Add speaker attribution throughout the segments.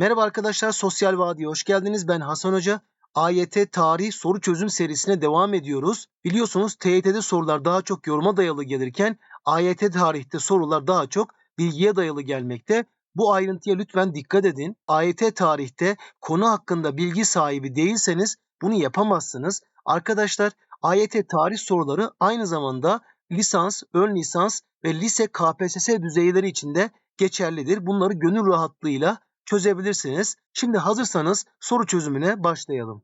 Speaker 1: Merhaba arkadaşlar, Sosyal Vadi'ye hoş geldiniz. Ben Hasan Hoca. AYT Tarih Soru Çözüm serisine devam ediyoruz. Biliyorsunuz TYT'de sorular daha çok yoruma dayalı gelirken AYT Tarih'te sorular daha çok bilgiye dayalı gelmekte. Bu ayrıntıya lütfen dikkat edin. AYT Tarih'te konu hakkında bilgi sahibi değilseniz bunu yapamazsınız. Arkadaşlar AYT Tarih soruları aynı zamanda lisans, ön lisans ve lise KPSS düzeyleri içinde geçerlidir. Bunları gönül rahatlığıyla çözebilirsiniz. Şimdi hazırsanız soru çözümüne başlayalım.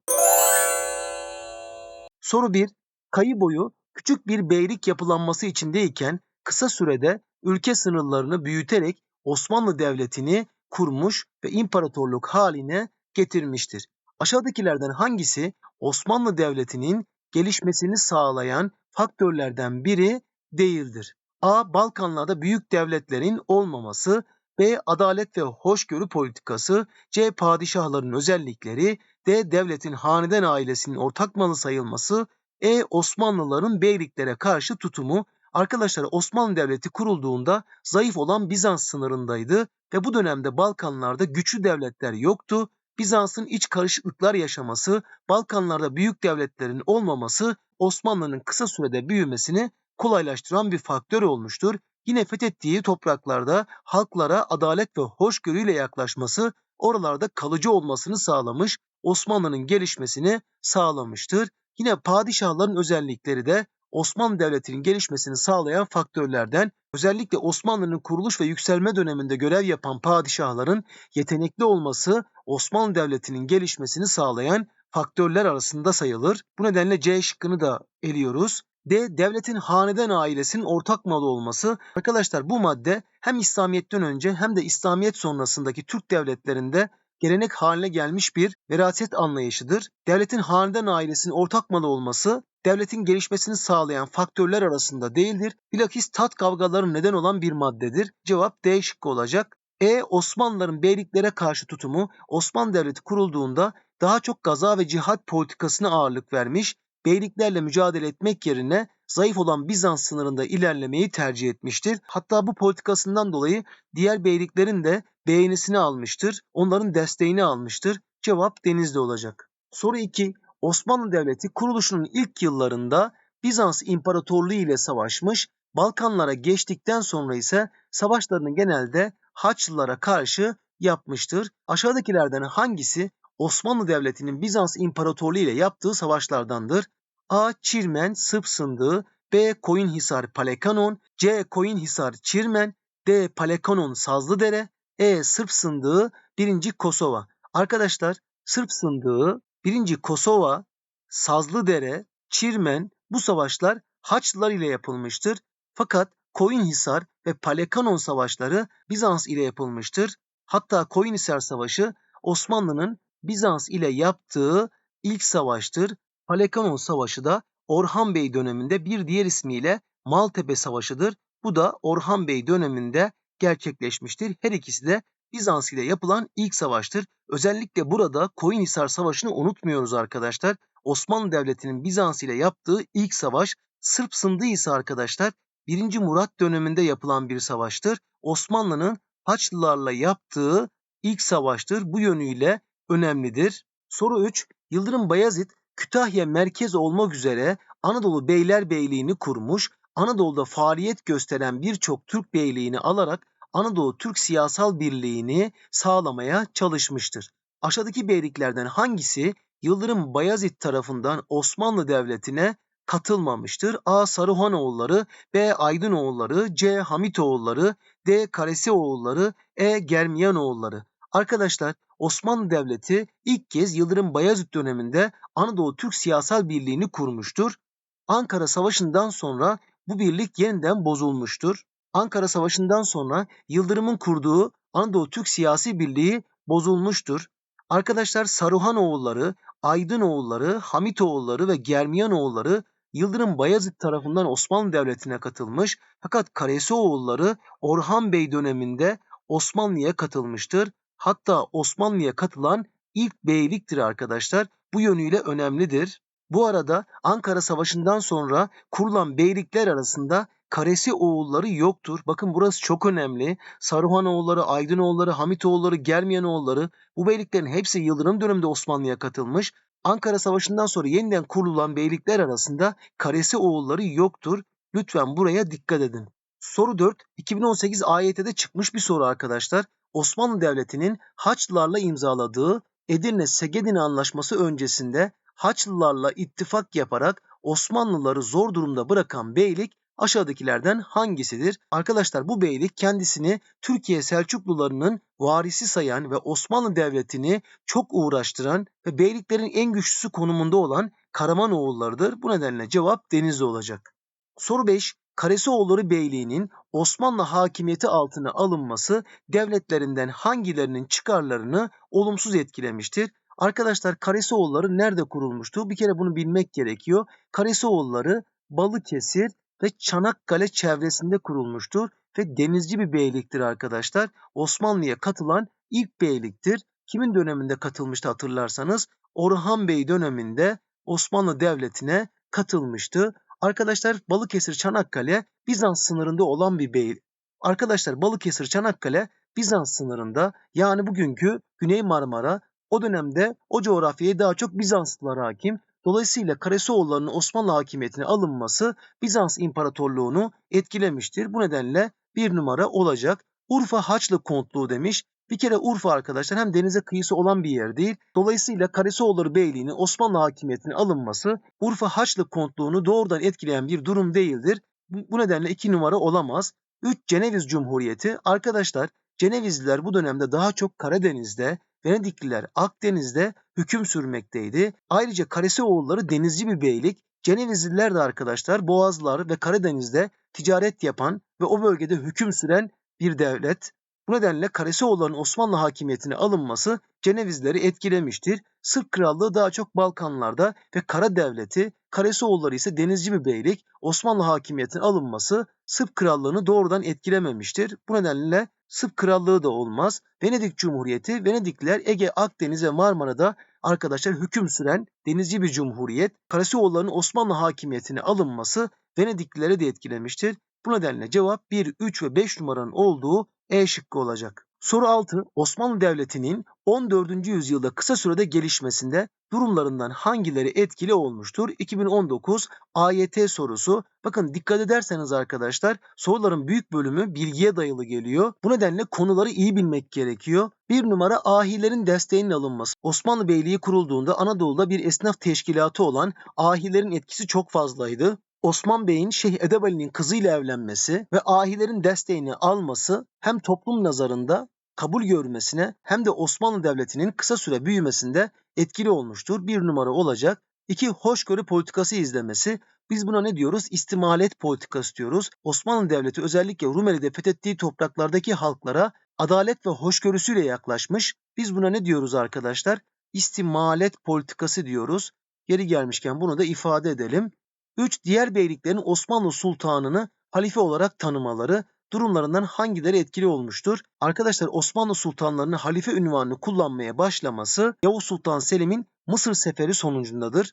Speaker 1: Soru 1. Kayı boyu küçük bir beylik yapılanması içindeyken kısa sürede ülke sınırlarını büyüterek Osmanlı Devleti'ni kurmuş ve imparatorluk haline getirmiştir. Aşağıdakilerden hangisi Osmanlı Devleti'nin gelişmesini sağlayan faktörlerden biri değildir? A. Balkanlarda büyük devletlerin olmaması, B. Adalet ve hoşgörü politikası, C. Padişahların özellikleri, D. Devletin haneden ailesinin ortak malı sayılması, E. Osmanlıların beyliklere karşı tutumu. Arkadaşlar Osmanlı Devleti kurulduğunda zayıf olan Bizans sınırındaydı ve bu dönemde Balkanlarda güçlü devletler yoktu. Bizans'ın iç karışıklıklar yaşaması, Balkanlarda büyük devletlerin olmaması Osmanlı'nın kısa sürede büyümesini kolaylaştıran bir faktör olmuştur. Yine fethettiği topraklarda halklara adalet ve hoşgörüyle yaklaşması, oralarda kalıcı olmasını sağlamış, Osmanlı'nın gelişmesini sağlamıştır. Yine padişahların özellikleri de Osmanlı Devleti'nin gelişmesini sağlayan faktörlerden özellikle Osmanlı'nın kuruluş ve yükselme döneminde görev yapan padişahların yetenekli olması Osmanlı Devleti'nin gelişmesini sağlayan faktörler arasında sayılır. Bu nedenle C şıkkını da eliyoruz. D. Devletin haneden ailesinin ortak malı olması. Arkadaşlar bu madde hem İslamiyet'ten önce hem de İslamiyet sonrasındaki Türk devletlerinde gelenek haline gelmiş bir veraset anlayışıdır. Devletin haneden ailesinin ortak malı olması devletin gelişmesini sağlayan faktörler arasında değildir. Bilakis tat kavgaları neden olan bir maddedir. Cevap D şıkkı olacak. E. Osmanlıların beyliklere karşı tutumu Osmanlı Devleti kurulduğunda daha çok gaza ve cihat politikasına ağırlık vermiş, beyliklerle mücadele etmek yerine zayıf olan Bizans sınırında ilerlemeyi tercih etmiştir. Hatta bu politikasından dolayı diğer beyliklerin de beğenisini almıştır. Onların desteğini almıştır. Cevap Denizli olacak. Soru 2. Osmanlı Devleti kuruluşunun ilk yıllarında Bizans İmparatorluğu ile savaşmış, Balkanlara geçtikten sonra ise savaşlarını genelde Haçlılara karşı yapmıştır. Aşağıdakilerden hangisi Osmanlı Devleti'nin Bizans İmparatorluğu ile yaptığı savaşlardandır? A. Çirmen, Sırp Sındığı, B. Koyunhisar, Palekanon, C. Koyunhisar, Çirmen, D. Palekanon, Sazlıdere, E. Sırp Sındığı, 1. Kosova. Arkadaşlar Sırp Sındığı, 1. Kosova, Sazlıdere, Çirmen bu savaşlar Haçlılar ile yapılmıştır. Fakat Koyunhisar ve Palekanon savaşları Bizans ile yapılmıştır. Hatta Koyunhisar Savaşı Osmanlı'nın Bizans ile yaptığı ilk savaştır. Palekanon Savaşı da Orhan Bey döneminde bir diğer ismiyle Maltepe Savaşı'dır. Bu da Orhan Bey döneminde gerçekleşmiştir. Her ikisi de Bizans ile yapılan ilk savaştır. Özellikle burada Koyunhisar Savaşı'nı unutmuyoruz arkadaşlar. Osmanlı Devleti'nin Bizans ile yaptığı ilk savaş Sırp Sındığı ise arkadaşlar 1. Murat döneminde yapılan bir savaştır. Osmanlı'nın Haçlılarla yaptığı ilk savaştır. Bu yönüyle önemlidir. Soru 3. Yıldırım Bayezid Kütahya merkez olmak üzere Anadolu Beylerbeyliğini kurmuş, Anadolu'da faaliyet gösteren birçok Türk beyliğini alarak Anadolu Türk siyasal birliğini sağlamaya çalışmıştır. Aşağıdaki beyliklerden hangisi Yıldırım Bayezid tarafından Osmanlı Devleti'ne katılmamıştır? A. Saruhanoğulları, B. Aydınoğulları, C. Hamitoğulları, D. Karesioğulları, E. Germiyanoğulları. Arkadaşlar Osmanlı Devleti ilk kez Yıldırım Bayezid döneminde Anadolu Türk Siyasal Birliği'ni kurmuştur. Ankara Savaşı'ndan sonra bu birlik yeniden bozulmuştur. Ankara Savaşı'ndan sonra Yıldırım'ın kurduğu Anadolu Türk Siyasi Birliği bozulmuştur. Arkadaşlar Saruhan oğulları, Aydın oğulları, Hamit oğulları ve Germiyan oğulları Yıldırım Bayezid tarafından Osmanlı Devleti'ne katılmış fakat Karesi oğulları Orhan Bey döneminde Osmanlı'ya katılmıştır. Hatta Osmanlı'ya katılan ilk beyliktir arkadaşlar. Bu yönüyle önemlidir. Bu arada Ankara Savaşı'ndan sonra kurulan beylikler arasında Karesi oğulları yoktur. Bakın burası çok önemli. Saruhanoğulları, Aydınoğulları, Hamitoğulları, Germiyanoğulları bu beyliklerin hepsi Yıldırım döneminde Osmanlı'ya katılmış. Ankara Savaşı'ndan sonra yeniden kurulan beylikler arasında Karesi oğulları yoktur. Lütfen buraya dikkat edin. Soru 4. 2018 AYT'de çıkmış bir soru arkadaşlar. Osmanlı Devleti'nin Haçlılarla imzaladığı Edirne Segedin Anlaşması öncesinde Haçlılarla ittifak yaparak Osmanlıları zor durumda bırakan beylik aşağıdakilerden hangisidir? Arkadaşlar bu beylik kendisini Türkiye Selçuklularının varisi sayan ve Osmanlı Devleti'ni çok uğraştıran ve beyliklerin en güçlüsü konumunda olan Karamanoğullarıdır. Bu nedenle cevap Denizli olacak. Soru 5. Karesioğulları Beyliği'nin Osmanlı hakimiyeti altına alınması devletlerinden hangilerinin çıkarlarını olumsuz etkilemiştir? Arkadaşlar Karesioğulları nerede kurulmuştu? Bir kere bunu bilmek gerekiyor. Karesioğulları Balıkesir ve Çanakkale çevresinde kurulmuştur ve denizci bir beyliktir arkadaşlar. Osmanlı'ya katılan ilk beyliktir. Kimin döneminde katılmıştı hatırlarsanız Orhan Bey döneminde Osmanlı Devleti'ne katılmıştı. Arkadaşlar Balıkesir Çanakkale Bizans sınırında olan bir bey. Arkadaşlar Balıkesir Çanakkale Bizans sınırında yani bugünkü Güney Marmara o dönemde o coğrafyaya daha çok Bizanslılar hakim. Dolayısıyla Karasoğulları'nın Osmanlı hakimiyetine alınması Bizans İmparatorluğunu etkilemiştir. Bu nedenle bir numara olacak. Urfa Haçlı Kontluğu demiş. Bir kere Urfa arkadaşlar hem denize kıyısı olan bir yer değil. Dolayısıyla Karasoğulları Beyliği'nin Osmanlı hakimiyetine alınması Urfa Haçlı Kontluğunu doğrudan etkileyen bir durum değildir. Bu nedenle iki numara olamaz. 3 Ceneviz Cumhuriyeti. Arkadaşlar Cenevizliler bu dönemde daha çok Karadeniz'de, Venedikliler Akdeniz'de hüküm sürmekteydi. Ayrıca Karasioğulları denizci bir beylik. Cenevizliler de arkadaşlar Boğazlar ve Karadeniz'de ticaret yapan ve o bölgede hüküm süren bir devlet. Bu nedenle Karasioğulları'nın Osmanlı hakimiyetine alınması Cenevizleri etkilemiştir. Sırp Krallığı daha çok Balkanlarda ve Kara Devleti, Karasioğulları ise denizci bir beylik. Osmanlı hakimiyetine alınması Sırp Krallığı'nı doğrudan etkilememiştir. Bu nedenle Sırp Krallığı da olmaz. Venedik Cumhuriyeti, Venedikliler Ege, Akdeniz ve Marmara'da arkadaşlar hüküm süren denizci bir cumhuriyet. Karasioğulları'nın Osmanlı hakimiyetine alınması Venediklilere de etkilemiştir. Bu nedenle cevap 1, 3 ve 5 numaranın olduğu E şıkkı olacak. Soru 6. Osmanlı Devleti'nin 14. yüzyılda kısa sürede gelişmesinde durumlarından hangileri etkili olmuştur? 2019 AYT sorusu. Bakın dikkat ederseniz arkadaşlar soruların büyük bölümü bilgiye dayalı geliyor. Bu nedenle konuları iyi bilmek gerekiyor. Bir numara ahilerin desteğinin alınması. Osmanlı Beyliği kurulduğunda Anadolu'da bir esnaf teşkilatı olan ahilerin etkisi çok fazlaydı. Osman Bey'in Şeyh Edebali'nin kızıyla evlenmesi ve ahilerin desteğini alması hem toplum nazarında kabul görmesine hem de Osmanlı Devleti'nin kısa süre büyümesinde etkili olmuştur. Bir numara olacak. İki, hoşgörü politikası izlemesi. Biz buna ne diyoruz? İstimalet politikası diyoruz. Osmanlı Devleti özellikle Rumeli'de fethettiği topraklardaki halklara adalet ve hoşgörüsüyle yaklaşmış. Biz buna ne diyoruz arkadaşlar? İstimalet politikası diyoruz. Geri gelmişken bunu da ifade edelim. 3. Diğer beyliklerin Osmanlı Sultanını halife olarak tanımaları durumlarından hangileri etkili olmuştur? Arkadaşlar Osmanlı sultanlarının halife ünvanını kullanmaya başlaması Yavuz Sultan Selim'in Mısır seferi sonucundadır.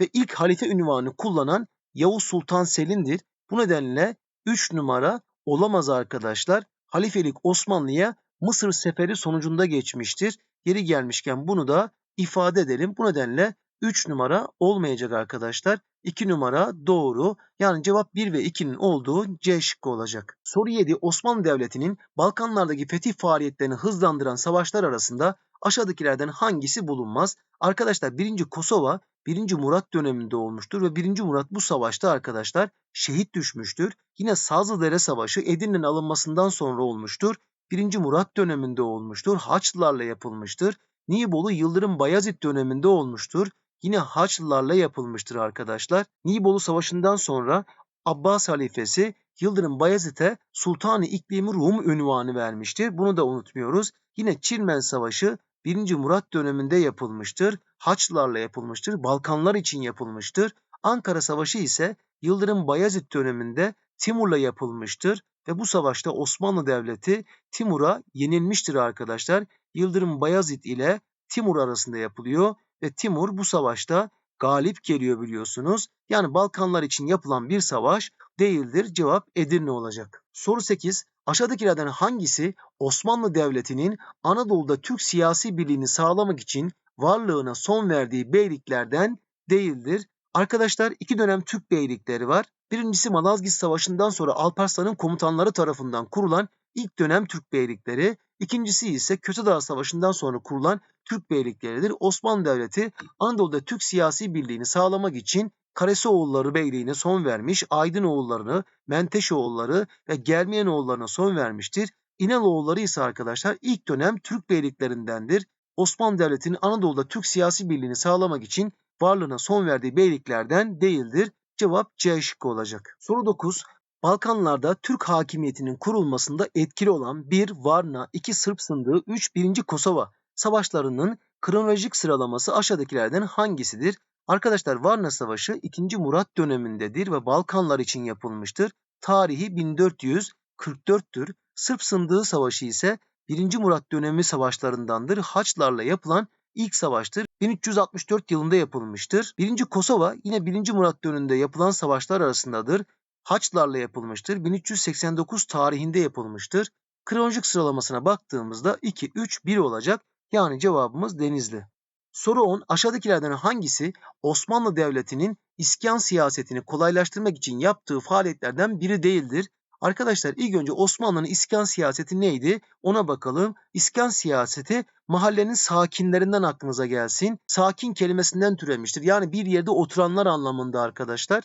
Speaker 1: Ve ilk halife ünvanını kullanan Yavuz Sultan Selim'dir. Bu nedenle 3 numara olamaz arkadaşlar. Halifelik Osmanlı'ya Mısır seferi sonucunda geçmiştir. Yeri gelmişken bunu da ifade edelim. Bu nedenle 3 numara olmayacak arkadaşlar. 2 numara doğru. Yani cevap 1 ve 2'nin olduğu C şıkkı olacak. Soru 7. Osmanlı Devleti'nin Balkanlardaki fetih faaliyetlerini hızlandıran savaşlar arasında aşağıdakilerden hangisi bulunmaz? Arkadaşlar 1. Kosova 1. Murat döneminde olmuştur ve 1. Murat bu savaşta arkadaşlar şehit düşmüştür. Yine Sazlıdere Savaşı Edirne'nin alınmasından sonra olmuştur. 1. Murat döneminde olmuştur. Haçlılarla yapılmıştır. Nibolu Yıldırım Bayezid döneminde olmuştur yine Haçlılarla yapılmıştır arkadaşlar. Nibolu Savaşı'ndan sonra Abbas halifesi Yıldırım Bayezid'e Sultanı İklimi Rum ünvanı vermiştir. Bunu da unutmuyoruz. Yine Çirmen Savaşı 1. Murat döneminde yapılmıştır. Haçlılarla yapılmıştır. Balkanlar için yapılmıştır. Ankara Savaşı ise Yıldırım Bayezid döneminde Timur'la yapılmıştır ve bu savaşta Osmanlı Devleti Timur'a yenilmiştir arkadaşlar. Yıldırım Bayezid ile Timur arasında yapılıyor ve Timur bu savaşta galip geliyor biliyorsunuz. Yani Balkanlar için yapılan bir savaş değildir. Cevap Edirne olacak. Soru 8. Aşağıdakilerden hangisi Osmanlı Devleti'nin Anadolu'da Türk siyasi birliğini sağlamak için varlığına son verdiği beyliklerden değildir? Arkadaşlar iki dönem Türk beylikleri var. Birincisi Malazgirt Savaşı'ndan sonra Alparslan'ın komutanları tarafından kurulan ilk dönem Türk beylikleri. İkincisi ise Kötüdağ Savaşı'ndan sonra kurulan Türk beylikleridir. Osmanlı Devleti Anadolu'da Türk siyasi birliğini sağlamak için Karesioğulları Beyliği'ne son vermiş, Aydınoğullarını, Menteşoğulları ve Germiyenoğullarına son vermiştir. İnaloğulları ise arkadaşlar ilk dönem Türk beyliklerindendir. Osmanlı Devleti'nin Anadolu'da Türk siyasi birliğini sağlamak için varlığına son verdiği beyliklerden değildir. Cevap C şıkkı olacak. Soru 9. Balkanlarda Türk hakimiyetinin kurulmasında etkili olan 1 Varna, 2 Sırp Sındığı, 3 1. Kosova savaşlarının kronolojik sıralaması aşağıdakilerden hangisidir? Arkadaşlar Varna Savaşı 2. Murat dönemindedir ve Balkanlar için yapılmıştır. Tarihi 1444'tür. Sırp Sındığı Savaşı ise 1. Murat dönemi savaşlarındandır. Haçlarla yapılan ilk savaştır. 1364 yılında yapılmıştır. 1. Kosova yine 1. Murat döneminde yapılan savaşlar arasındadır. Haçlarla yapılmıştır. 1389 tarihinde yapılmıştır. Kronolojik sıralamasına baktığımızda 2, 3, 1 olacak. Yani cevabımız Denizli. Soru 10. Aşağıdakilerden hangisi Osmanlı Devleti'nin iskan siyasetini kolaylaştırmak için yaptığı faaliyetlerden biri değildir? Arkadaşlar ilk önce Osmanlı'nın iskan siyaseti neydi? Ona bakalım. İskan siyaseti mahallenin sakinlerinden aklınıza gelsin. Sakin kelimesinden türemiştir. Yani bir yerde oturanlar anlamında arkadaşlar.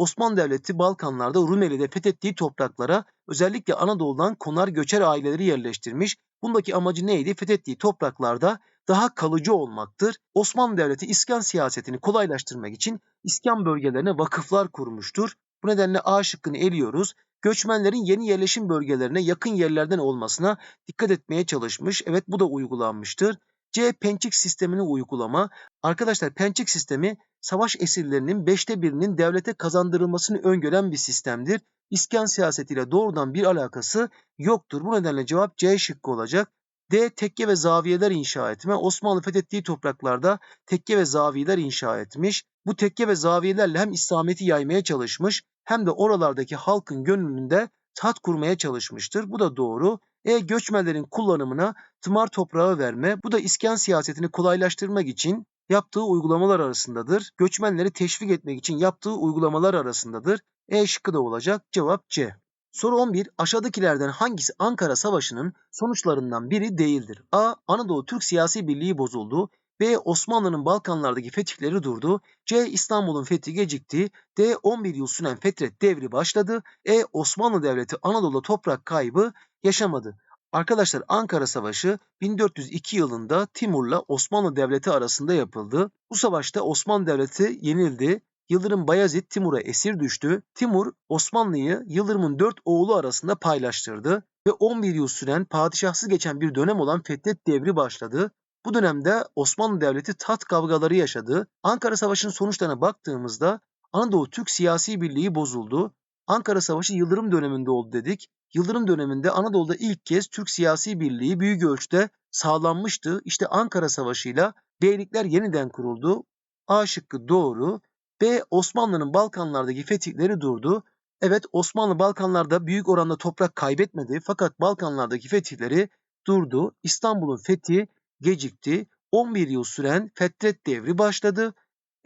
Speaker 1: Osmanlı Devleti Balkanlarda Rumeli'de fethettiği topraklara özellikle Anadolu'dan konar göçer aileleri yerleştirmiş. Bundaki amacı neydi? Fethettiği topraklarda daha kalıcı olmaktır. Osmanlı Devleti iskan siyasetini kolaylaştırmak için iskan bölgelerine vakıflar kurmuştur. Bu nedenle A şıkkını eliyoruz. Göçmenlerin yeni yerleşim bölgelerine yakın yerlerden olmasına dikkat etmeye çalışmış. Evet bu da uygulanmıştır. C. Pençik sistemini uygulama. Arkadaşlar pençik sistemi savaş esirlerinin beşte birinin devlete kazandırılmasını öngören bir sistemdir. İskan siyasetiyle doğrudan bir alakası yoktur. Bu nedenle cevap C şıkkı olacak. D. Tekke ve zaviyeler inşa etme. Osmanlı fethettiği topraklarda tekke ve zaviyeler inşa etmiş. Bu tekke ve zaviyelerle hem İslamiyet'i yaymaya çalışmış hem de oralardaki halkın gönlünde tat kurmaya çalışmıştır. Bu da doğru. E göçmenlerin kullanımına tımar toprağı verme. Bu da iskan siyasetini kolaylaştırmak için yaptığı uygulamalar arasındadır. Göçmenleri teşvik etmek için yaptığı uygulamalar arasındadır. E şıkkı da olacak. Cevap C. Soru 11. Aşağıdakilerden hangisi Ankara Savaşı'nın sonuçlarından biri değildir? A. Anadolu Türk siyasi birliği bozuldu. B. Osmanlı'nın Balkanlardaki fetihleri durdu. C. İstanbul'un fethi gecikti. D. 11 yıl süren Fetret devri başladı. E. Osmanlı Devleti Anadolu'da toprak kaybı yaşamadı. Arkadaşlar Ankara Savaşı 1402 yılında Timur'la Osmanlı Devleti arasında yapıldı. Bu savaşta Osmanlı Devleti yenildi. Yıldırım Bayezid Timur'a esir düştü. Timur Osmanlı'yı Yıldırım'ın dört oğlu arasında paylaştırdı ve 11 yıl süren padişahsız geçen bir dönem olan Fetret devri başladı. Bu dönemde Osmanlı Devleti tat kavgaları yaşadı. Ankara Savaşı'nın sonuçlarına baktığımızda Anadolu Türk siyasi birliği bozuldu. Ankara Savaşı Yıldırım döneminde oldu dedik. Yıldırım döneminde Anadolu'da ilk kez Türk siyasi birliği büyük ölçüde sağlanmıştı. İşte Ankara Savaşı'yla beylikler yeniden kuruldu. A şıkkı doğru. B. Osmanlı'nın Balkanlardaki fetihleri durdu. Evet Osmanlı Balkanlarda büyük oranda toprak kaybetmedi fakat Balkanlardaki fetihleri durdu. İstanbul'un fethi gecikti. 11 yıl süren Fetret devri başladı.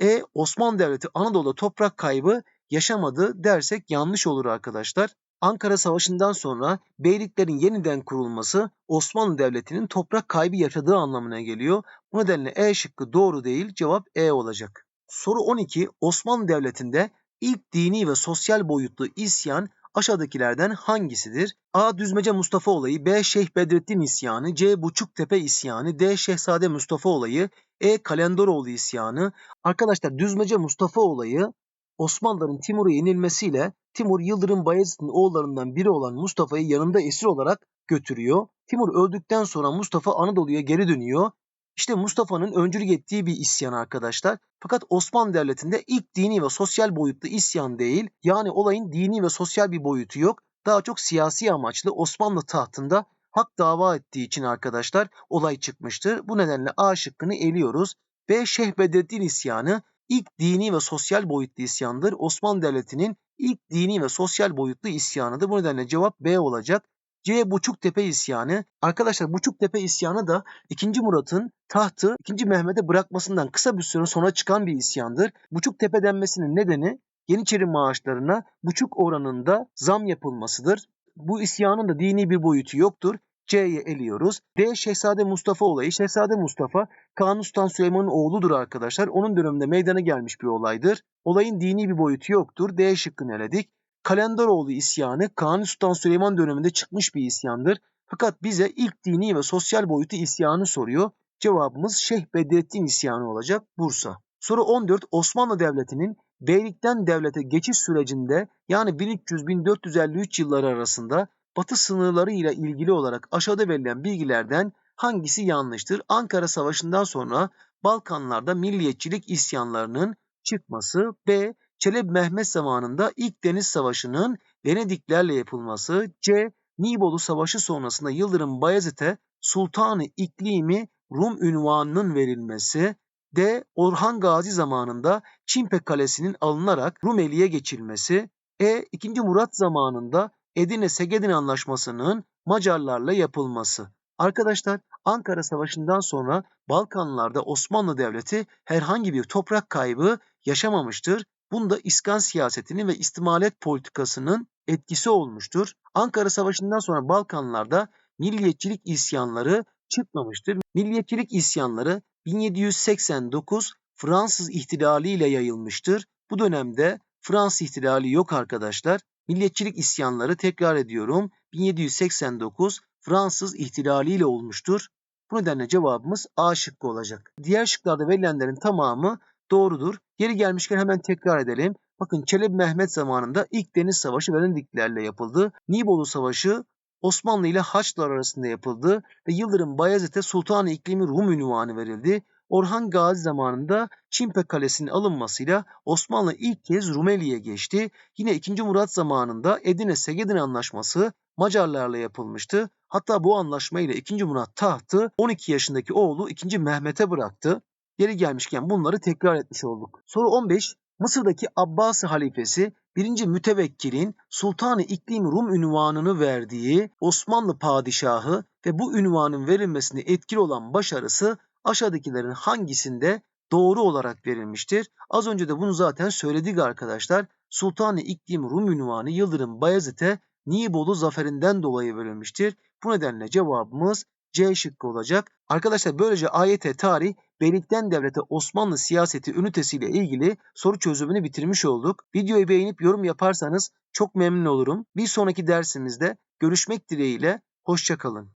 Speaker 1: E. Osmanlı Devleti Anadolu'da toprak kaybı yaşamadı dersek yanlış olur arkadaşlar. Ankara Savaşı'ndan sonra beyliklerin yeniden kurulması Osmanlı Devleti'nin toprak kaybı yaşadığı anlamına geliyor. Bu nedenle E şıkkı doğru değil cevap E olacak. Soru 12. Osmanlı Devleti'nde ilk dini ve sosyal boyutlu isyan aşağıdakilerden hangisidir? A. Düzmece Mustafa olayı, B. Şeyh Bedrettin isyanı, C. Buçuktepe isyanı, D. Şehzade Mustafa olayı, E. Kalendoroğlu isyanı. Arkadaşlar Düzmece Mustafa olayı Osmanlıların Timur'u yenilmesiyle Timur Yıldırım Bayezid'in oğullarından biri olan Mustafa'yı yanında esir olarak götürüyor. Timur öldükten sonra Mustafa Anadolu'ya geri dönüyor. İşte Mustafa'nın öncülük ettiği bir isyan arkadaşlar. Fakat Osmanlı Devleti'nde ilk dini ve sosyal boyutlu isyan değil. Yani olayın dini ve sosyal bir boyutu yok. Daha çok siyasi amaçlı Osmanlı tahtında hak dava ettiği için arkadaşlar olay çıkmıştır. Bu nedenle A şıkkını eliyoruz. B. Şeyh Bedrettin isyanı ilk dini ve sosyal boyutlu isyandır. Osmanlı Devleti'nin ilk dini ve sosyal boyutlu isyanıdır. Bu nedenle cevap B olacak. C. Buçuktepe isyanı. Arkadaşlar Buçuktepe isyanı da 2. Murat'ın tahtı 2. Mehmet'e bırakmasından kısa bir süre sonra çıkan bir isyandır. Buçuktepe denmesinin nedeni Yeniçeri maaşlarına buçuk oranında zam yapılmasıdır. Bu isyanın da dini bir boyutu yoktur. C'ye eliyoruz. D. Şehzade Mustafa olayı. Şehzade Mustafa Kanuni Sultan Süleyman'ın oğludur arkadaşlar. Onun döneminde meydana gelmiş bir olaydır. Olayın dini bir boyutu yoktur. D şıkkını eledik. Kalendaroğlu isyanı Kanuni Sultan Süleyman döneminde çıkmış bir isyandır. Fakat bize ilk dini ve sosyal boyutu isyanı soruyor. Cevabımız Şeyh Bedrettin isyanı olacak Bursa. Soru 14. Osmanlı Devleti'nin beylikten devlete geçiş sürecinde yani 1300-1453 yılları arasında batı sınırları ile ilgili olarak aşağıda verilen bilgilerden hangisi yanlıştır? Ankara Savaşı'ndan sonra Balkanlarda milliyetçilik isyanlarının çıkması. B. Çelebi Mehmet zamanında ilk deniz savaşının Venediklerle yapılması. C. Nibolu Savaşı sonrasında Yıldırım Bayezid'e Sultanı İklimi Rum ünvanının verilmesi. D. Orhan Gazi zamanında Çimpe Kalesi'nin alınarak Rumeli'ye geçilmesi. E. 2. Murat zamanında Edirne-Segedin Anlaşması'nın Macarlarla yapılması. Arkadaşlar Ankara Savaşı'ndan sonra Balkanlarda Osmanlı Devleti herhangi bir toprak kaybı yaşamamıştır. Bunda iskan siyasetinin ve istimalet politikasının etkisi olmuştur. Ankara Savaşı'ndan sonra Balkanlarda milliyetçilik isyanları çıkmamıştır. Milliyetçilik isyanları 1789 Fransız ihtilali ile yayılmıştır. Bu dönemde Fransız ihtilali yok arkadaşlar. Milliyetçilik isyanları tekrar ediyorum 1789 Fransız ihtilaliyle olmuştur. Bu nedenle cevabımız A şıkkı olacak. Diğer şıklarda verilenlerin tamamı doğrudur. Geri gelmişken hemen tekrar edelim. Bakın Çelebi Mehmet zamanında ilk deniz savaşı Venediklerle yapıldı. Nibolu Savaşı Osmanlı ile Haçlılar arasında yapıldı ve Yıldırım Bayezid'e Sultanı İklimi Rum ünvanı verildi. Orhan Gazi zamanında Çimpe Kalesi'nin alınmasıyla Osmanlı ilk kez Rumeli'ye geçti. Yine 2. Murat zamanında Edirne-Segedin Anlaşması Macarlarla yapılmıştı. Hatta bu anlaşma ile 2. Murat tahtı 12 yaşındaki oğlu 2. Mehmet'e bıraktı. Geri gelmişken bunları tekrar etmiş olduk. Soru 15. Mısır'daki Abbasi halifesi 1. Mütevekkil'in Sultanı İklim Rum ünvanını verdiği Osmanlı padişahı ve bu ünvanın verilmesinde etkili olan başarısı aşağıdakilerin hangisinde doğru olarak verilmiştir? Az önce de bunu zaten söyledik arkadaşlar. Sultanı İklim Rum ünvanı Yıldırım Bayezid'e Nibolu zaferinden dolayı verilmiştir. Bu nedenle cevabımız C şıkkı olacak. Arkadaşlar böylece AYT tarih Beylikten Devlete Osmanlı siyaseti ünitesiyle ilgili soru çözümünü bitirmiş olduk. Videoyu beğenip yorum yaparsanız çok memnun olurum. Bir sonraki dersimizde görüşmek dileğiyle. Hoşçakalın.